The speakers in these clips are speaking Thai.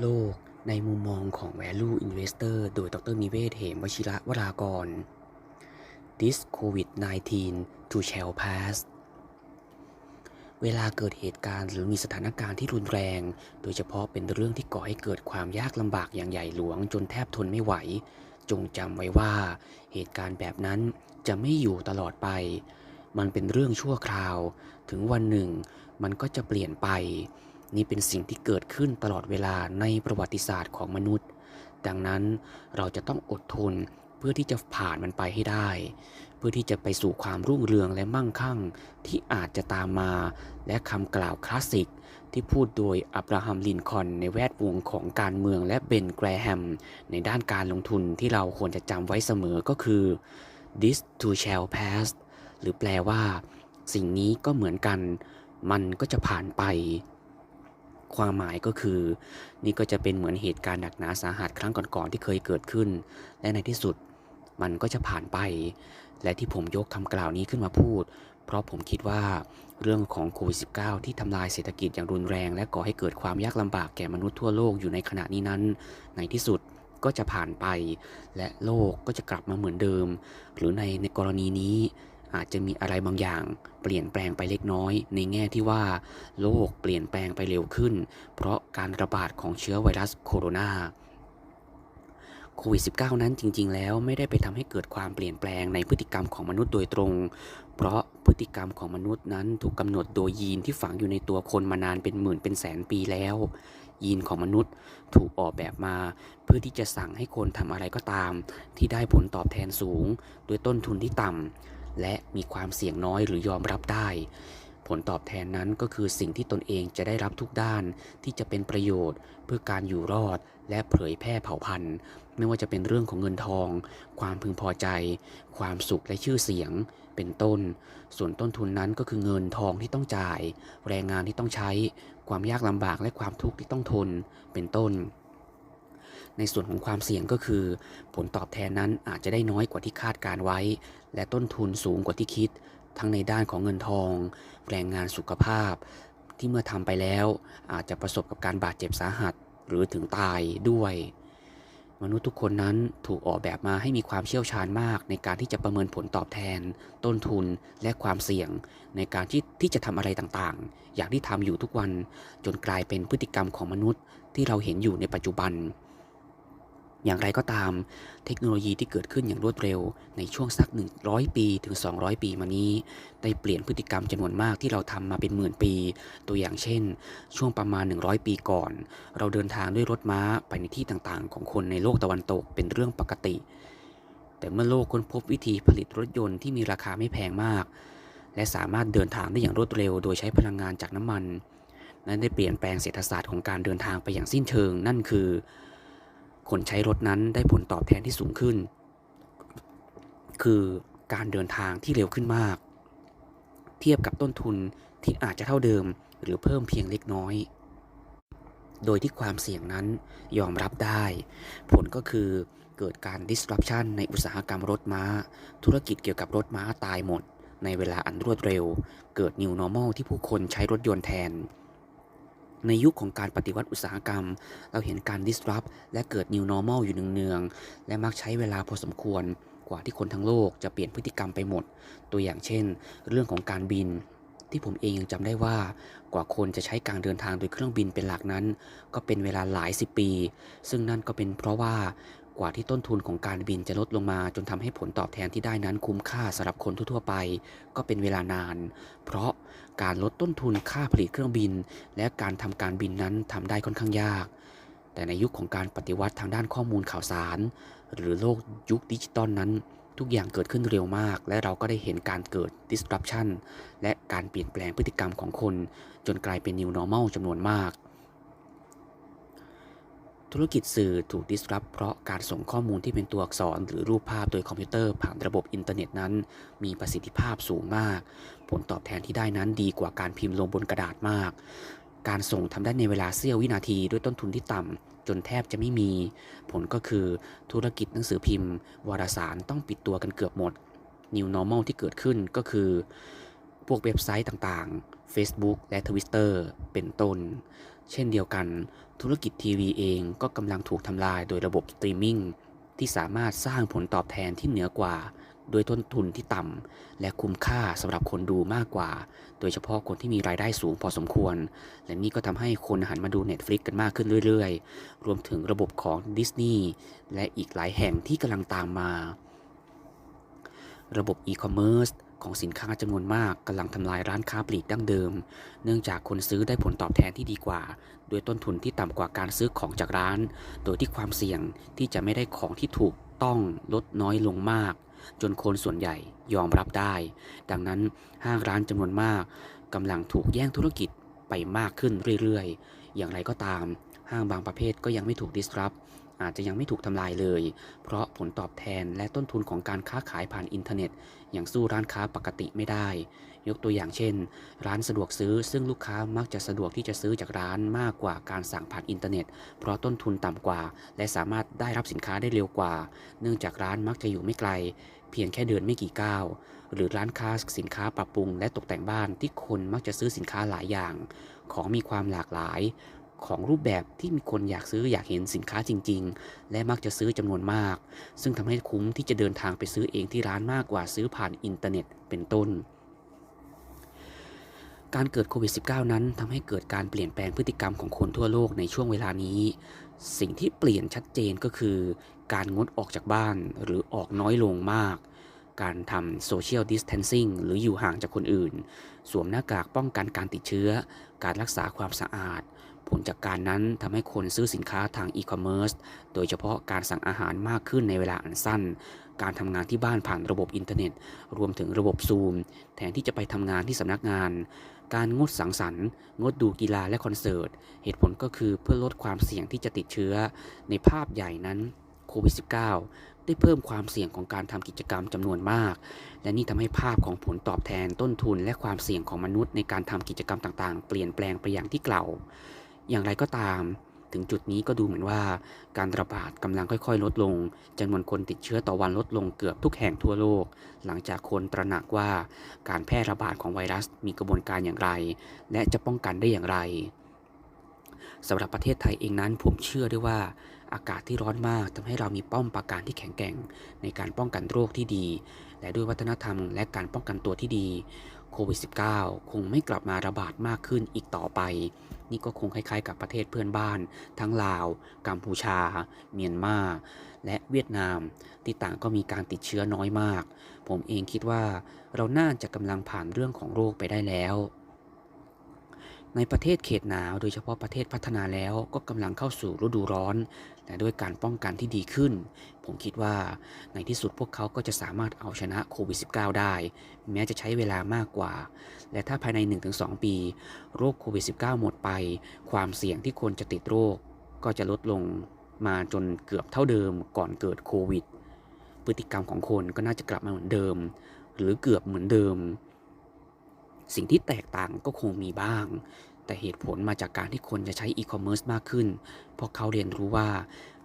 โลกในมุมมองของ Value Investor โดยดรนิเวศเหมวชิระวรากร This COVID-19 to shall pass เวลาเกิดเหตุการณ์หรือมีสถานการณ์ที่รุนแรง โดยเฉพาะเป็นเรื่องที่ก่อให้เกิดความยากลำบากอย่างใหญ่หลวงจนแทบทนไม่ไหว จงจำไว้ว่า เหตุการณ์แบบนั้นจะไม่อยู่ตลอดไป มันเป็นเรื่องชั่วคราว ถึงวันหนึ่ง มันก็จะเปลี่ยนไป นี่เป็นสิ่งที่เกิดขึ้นตลอดเวลาในประวัติศาสตร์ของมนุษย์ ดังนั้นเราจะต้องอดทนเพื่อที่จะผ่านมันไปให้ได้ เพื่อที่จะไปสู่ความรุ่งเรืองและมั่งคั่งที่อาจจะตามมา และคำกล่าวคลาสสิก ที่พูดโดยอับราฮัมลินคอนในแวดวงของการเมืองและเบนแกรแฮมในด้านการลงทุนที่เราควรจะจำไว้เสมอก็คือ this too shall pass หรือแปลว่า สิ่งนี้ก็เหมือนกัน มันก็จะผ่านไป ความหมายก็คือ นี่ก็จะเป็นเหมือนเหตุการณ์หนักหนาสาหัสครั้งก่อนๆที่เคยเกิดขึ้น และในที่สุดมันก็จะผ่านไป และที่ผมยกคำกล่าวนี้ขึ้นมาพูด เพราะผมคิดว่าเรื่องของโควิด -19 ที่ทำลายเศรษฐกิจอย่างรุนแรง และก่อให้เกิดความยากลำบากแก่มนุษย์ทั่วโลกอยู่ในขณะนี้นั้น ในที่สุดก็จะผ่านไป และโลกก็จะกลับมาเหมือนเดิม หรือในในกรณีนี้ อาจจะมีอะไรบางอย่าง เปลี่ยนแปลงไปเล็กน้อย ในแง่ที่ว่า โลกเปลี่ยนแปลงไปเร็วขึ้น เพราะการระบาดของเชื้อไวรัสโคโรนาโควิด -19 นั้นจริง ๆ แล้วไม่ได้ไปทำให้เกิดความเปลี่ยนแปลงในพฤติกรรมของมนุษย์โดยตรง เพราะพฤติกรรมของมนุษย์นั้นถูกกำหนดโดยยีนที่ฝังอยู่ในตัวคนมานานเป็นหมื่นเป็นแสนปีแล้ว ยีนของมนุษย์ถูกออกแบบมา เพื่อที่จะสั่งให้คนทำอะไรก็ตาม ที่ได้ผลตอบแทนสูง โดยต้นทุนที่ต่ำ และมีความเสี่ยงน้อยหรือยอมรับได้ ผลตอบแทนนั้นก็คือสิ่งที่ตนเองจะได้รับทุกด้านที่จะเป็นประโยชน์ เพื่อการอยู่รอด และเผยแพร่เผ่าพันธุ์ ไม่ว่าจะเป็นเรื่องของเงินทอง ความพึงพอใจ ความสุขและชื่อเสียง เป็นต้น ส่วนต้นทุนนั้นก็คือเงินทองที่ต้องจ่าย แรงงานที่ต้องใช้ ความยากลำบากและความทุกข์ที่ต้องทน เป็นต้น ในส่วนของความเสี่ยงก็คือ ผลตอบแทนนั้นอาจจะได้น้อยกว่าที่คาดการไว้ และต้นทุนสูงกว่าที่คิด ทั้งในด้านของเงินทอง แรงงานสุขภาพ ที่เมื่อทำไปแล้ว อาจจะประสบกับการบาดเจ็บสาหัสหรือถึงตายด้วย มนุษย์ทุกคนนั้นถูกออกแบบมาให้มีความเชี่ยวชาญมาก ในการที่จะประเมินผลตอบแทน ต้นทุนและความเสี่ยง ในการที่ที่จะทำอะไรต่างๆ อย่างที่ทำอยู่ทุกวันจนกลายเป็นพฤติกรรมของมนุษย์ที่เราเห็นอยู่ในปัจจุบัน อย่างไรก็ตาม เทคโนโลยีที่เกิดขึ้นอย่างรวดเร็ว ในช่วงสัก 100 ปีถึง 200 ปีมานี้ ได้เปลี่ยนพฤติกรรมจำนวนมากที่เราทำมาเป็นหมื่นปี ตัวอย่างเช่น ช่วงประมาณ 100 ปีก่อน เราเดินทางด้วยรถม้าไปในที่ต่างๆ ของคนในโลกตะวันตกเป็นเรื่องปกติ แต่เมื่อโลกค้นพบวิธีผลิตรถยนต์ที่มีราคาไม่แพงมาก และสามารถเดินทางได้อย่างรวดเร็ว โดยใช้พลังงานจากน้ำมัน นั้นได้เปลี่ยนแปลงเศรษฐศาสตร์ของการเดินทางไปอย่างสิ้นเชิง นั่นคือ คนใช้รถนั้นได้ผลตอบแทนที่สูงขึ้น คือการเดินทางที่เร็วขึ้นมาก เทียบกับต้นทุนที่อาจจะเท่าเดิมหรือเพิ่มเพียงเล็กน้อย โดยที่ความเสี่ยงนั้นยอมรับได้ ผลก็คือเกิดการ disruption ในอุตสาหกรรมรถม้า ธุรกิจเกี่ยวกับรถม้าตายหมด ในเวลาอันรวดเร็ว เกิด new normal ที่ผู้คนใช้รถยนต์แทน ในยุคของการปฏิวัติอุตสาหกรรม เราเห็นการ disrupt และเกิด new normal อยู่เนืองๆ และมักใช้เวลาพอสมควรกว่าที่คนทั้งโลกจะเปลี่ยนพฤติกรรมไปหมด ตัวอย่างเช่น เรื่องของการบิน ที่ผมเองยังจำได้ว่ากว่าคนจะใช้การเดินทางโดยเครื่องบินเป็นหลักนั้น ก็เป็นเวลาหลายสิบปี ซึ่งนั่นก็เป็นเพราะว่า กว่าที่ต้นทุนของการบินจะลดลงมา จนทำให้ผลตอบแทนที่ได้นั้นคุ้มค่าสำหรับคนทั่วไป ก็เป็นเวลานาน เพราะการลดต้นทุนค่าผลิตเครื่องบิน และการทำการบินนั้นทำได้ค่อนข้างยาก แต่ในยุคของการปฏิวัติทางด้านข้อมูลข่าวสาร หรือโลกยุคดิจิตอลนั้น ทุกอย่างเกิดขึ้นเร็วมาก และเราก็ได้เห็นการเกิด disruption และการเปลี่ยนแปลงพฤติกรรมของคน จนกลายเป็น new normal จำนวนมาก ธุรกิจสื่อถูก disrupt เพราะการส่งข้อมูลที่เป็นตัวอักษร หรือรูปภาพโดยคอมพิวเตอร์ผ่านระบบอินเทอร์เน็ตนั้น มีประสิทธิภาพสูงมาก ผลตอบแทนที่ได้นั้นดีกว่าการพิมพ์ลงบนกระดาษมาก การส่งทำได้ในเวลาเสี้ยววินาทีด้วยต้นทุนที่ต่ำจนแทบจะไม่มี ผลก็คือธุรกิจหนังสือพิมพ์ วารสารต้องปิดตัวกันเกือบหมด New Normal ที่เกิดขึ้นก็คือ พวกเว็บไซต์ต่างๆ Facebook และ Twitter เป็นต้น เช่นเดียวกัน ธุรกิจทีวีเองก็กำลังถูกทำลายโดยระบบสตรีมมิ่งที่สามารถสร้างผลตอบแทนที่เหนือกว่า โดยต้นทุนที่ต่ำและคุ้มค่าสำหรับคนดูมากกว่า โดยเฉพาะคนที่มีรายได้สูงพอสมควร และนี่ก็ทำให้คนหันมาดู Netflix กันมากขึ้นเรื่อยๆ รวมถึงระบบของ Disney และอีกหลายแห่งที่กำลังตามมา ระบบอีคอมเมิร์ซ ของสินค้าจำนวนมากกำลังทำลายร้านค้าปลีกดั้งเดิม เนื่องจากคนซื้อได้ผลตอบแทนที่ดีกว่า โดยต้นทุนที่ต่ำกว่าการซื้อของจากร้าน โดยที่ความเสี่ยงที่จะไม่ได้ของที่ถูกต้องลดน้อยลงมาก จนคนส่วนใหญ่ยอมรับได้ ดังนั้นห้างร้านจำนวนมากกำลังถูกแย่งธุรกิจไปมากขึ้นเรื่อยๆ อย่างไรก็ตาม ห้างบางประเภทก็ยังไม่ถูก disrupt อาจจะยังไม่ถูกทำลายเลย เพราะผลตอบแทนและต้นทุนของการค้าขายผ่านอินเทอร์เน็ตย่างสู้ร้านค้าปกติไม่ได้ ยกตัวอย่างเช่น ร้านสะดวกซื้อซึ่งลูกค้ามักจะสะดวกที่จะซื้อจากร้านมากกว่าการสั่งผ่านอินเทอร์เน็ต เพราะต้นทุนต่ำกว่า และสามารถได้รับสินค้าได้เร็วกว่า เนื่องจากร้านมักจะอยู่ไม่ไกล เพียงแค่เดินไม่กี่ก้าวหรือร้านค้าสินค้าปรับปรุงและตกแต่งบ้านที่คนมักจะซื้อสินค้าหลายอย่าง ของมีความหลากหลาย ของรูปแบบที่มีคนอยากซื้ออยากเห็นสินค้าจริง ๆ และมักจะซื้อจำนวนมาก ซึ่งทำให้คุ้มที่จะเดินทางไปซื้อเองที่ร้านมากกว่าซื้อผ่านอินเทอร์เน็ตเป็นต้น การเกิดโควิด -19 นั้นทำให้เกิดการเปลี่ยนแปลงพฤติกรรมของคนทั่วโลกในช่วงเวลานี้ สิ่งที่เปลี่ยนชัดเจนก็คือ การงดออกจากบ้านหรือออกน้อยลงมาก การทำโซเชียลดิสเทนซิ่งหรืออยู่ห่างจากคนอื่น สวมหน้ากากป้องกันการติดเชื้อ การรักษาความสะอาด ผลจากการนั้นทำให้คนซื้อสินค้าทางอีคอมเมิร์ซโดยเฉพาะการสั่งอาหารมากขึ้นในเวลาอันสั้น การทำงานที่บ้านผ่านระบบอินเทอร์เน็ต รวมถึงระบบซูม แทนที่จะไปทำงานที่สำนักงาน การงดสังสรรค์ งดดูกีฬาและคอนเสิร์ต เหตุผลก็คือเพื่อลดความเสี่ยงที่จะติดเชื้อ ในภาพใหญ่นั้น ควิด -19 ได้เพิ่มความเสี่ยงของการทำกิจกรรมจำนวนมาก และนี่ทำให้ภาพของผลตอบแทนต้นทุนและความเสี่ยงของมนุษย์ในการทำกิจกรรมต่างๆ เปลี่ยนแปลงไปอย่างที่กล่าว อย่างไรก็ตาม ถึงจุดนี้ก็ดูเหมือนว่า การระบาดกำลังค่อยๆ ลดลงจำนวนคนติดเชื้อต่อวันลดลงเกือบทุกแห่งทั่วโลก หลังจากคนตระหนักว่าการแพร่ระบาดของไวรัสมีกระบวนการอย่างไร และจะป้องกันได้อย่างไรสำหรับประเทศไทยเองนั้นผมเชื่อได้ว่า อากาศที่ร้อนมากทำให้เรามีป้อมปราการที่แข็งแกร่ง ในการป้องกันโรคที่ดี และด้วยวัฒนธรรมและการป้องกันตัวที่ดีโควิด -19 คงไม่กลับมาระบาดมากขึ้นอีกต่อไป นี่ก็คงคล้ายๆกับประเทศเพื่อนบ้าน ทั้งลาว กัมพูชา เมียนมา และเวียดนาม ที่ต่างก็มีการติดเชื้อน้อยมาก ผมเองคิดว่าเราน่าจะกำลังผ่านเรื่องของโรคไปได้แล้ว ในประเทศเขตหนาวโดยเฉพาะประเทศพัฒนาแล้วก็กำลังเข้าสู่ฤดูร้อนและด้วยการป้องกันที่ดีขึ้น ผมคิดว่าในที่สุดพวกเขาก็จะสามารถเอาชนะโควิด -19 ได้ แม้จะใช้เวลามากกว่า และถ้าภายใน 1-2 ปี โรคโควิด -19 หมดไป ความเสี่ยงที่คนจะติดโรค ก็จะลดลงมาจนเกือบเท่าเดิมก่อนเกิดโควิด พฤติกรรมของคนก็น่าจะกลับมาเหมือนเดิม หรือเกือบเหมือนเดิม สิ่งที่แตกต่างก็คงมีบ้าง แต่เหตุผลมาจากการที่คนจะใช้อีคอมเมิร์ซมากขึ้น เพราะเขาเรียนรู้ว่า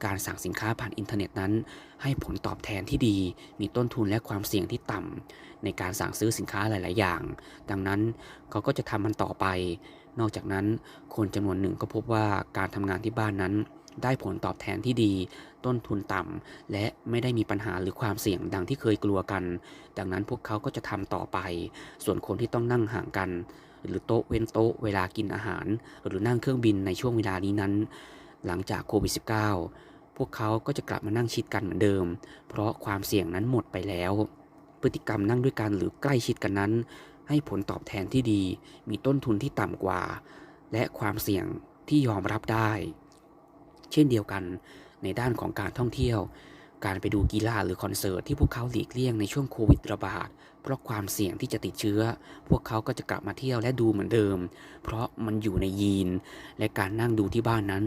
การสั่งสินค้าผ่านอินเทอร์เน็ตนั้น ให้ผลตอบแทนที่ดี มีต้นทุนและความเสี่ยงที่ต่ำในการสั่งซื้อสินค้าหลาย ๆ อย่าง ดังนั้นเขาก็จะทำมันต่อไป นอกจากนั้นคนจำนวนหนึ่งก็พบว่าการทำงานที่บ้านนั้น ได้ผลตอบแทนที่ดี ต้นทุนต่ำ และไม่ได้มีปัญหาหรือความเสี่ยงดังที่เคยกลัวกัน ดังนั้นพวกเขาก็จะทำต่อไป ส่วนคนที่ต้องนั่งห่างกัน หรือโต๊ะเว้นโต๊ะเวลากินอาหาร หรือนั่งเครื่องบินในช่วงเวลานี้นั้น หลังจากโควิด -19 พวกเขาก็จะกลับมานั่งชิดกันเหมือนเดิม เพราะความเสี่ยงนั้นหมดไปแล้ว พฤติกรรมนั่งด้วยกันหรือใกล้ชิดกันนั้น ให้ผลตอบแทนที่ดี มีต้นทุนที่ต่ำกว่า และความเสี่ยงที่ยอมรับได้ เช่นเดียวกันในด้านของการท่องเที่ยว การไปดูกีฬาหรือคอนเสิร์ตที่พวกเขาหลีกเลี่ยงในช่วงโควิดระบาด เพราะความเสี่ยงที่จะติดเชื้อ พวกเขาก็จะกลับมาเที่ยวและดูเหมือนเดิม เพราะมันอยู่ในยีน และการนั่งดูที่บ้านนั้น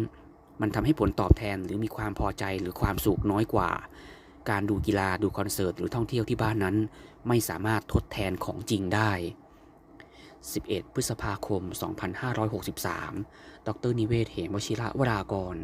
มันทำให้ผลตอบแทนหรือมีความพอใจหรือความสุขน้อยกว่า การดูกีฬาดูคอนเสิร์ตหรือท่องเที่ยวที่บ้านนั้น ไม่สามารถทดแทนของจริงได้11 พฤษภาคม 2563 ดรนิเวศ เหมวชิระวรากร